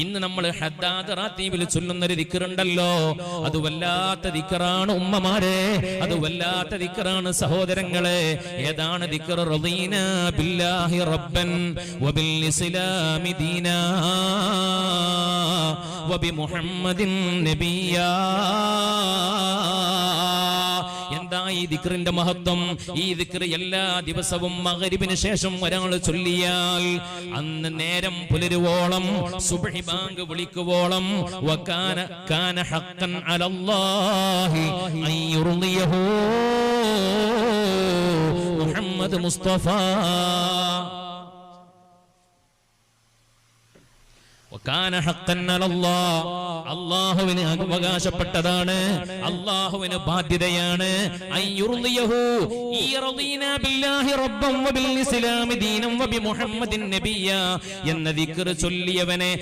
ഇന്ന് നമ്മൾ ഹദ്ദാദ് റാത്തീബിൽ ചൊല്ലുന്ന ഒരു ദിക്കറുണ്ടല്ലോ. അത് വല്ലാത്ത ദിക്കറാണ് ഉമ്മമാരെ. അത് വല്ലാത്ത ദിക്കറാണ് സഹോദരങ്ങളെ. ഏതാണ് ദിക്കർ റദീന ബില്ലാഹി റബ്ബൻ വബിൽ ഇസ്ലാമി ദീനാ വബി മുഹമ്മദിൻ നബിയാ. എന്താ ഈ ദിക്റിന്റെ മഹത്വം? ഈ ദിക്ർ എല്ലാ ദിവസവും മകരിവിന് ശേഷം ഒരാൾ ചൊല്ലിയാൽ അന്ന് നേരം പുലരുവോളം സുബഹി ബാങ്ക് വിളിക്കുവോളം വകാന കാന ഹഖൻ അലല്ലാഹി അൻ യുർദിയഹു മുഹമ്മദ് മുസ്തഫ. അള്ളാഹുവിന് അവകാശപ്പെട്ടതാണ്. അള്ളാഹുവിന് ബാധ്യതയാണ്. എന്ന ദിക്കർ ചൊല്ലിയവനെ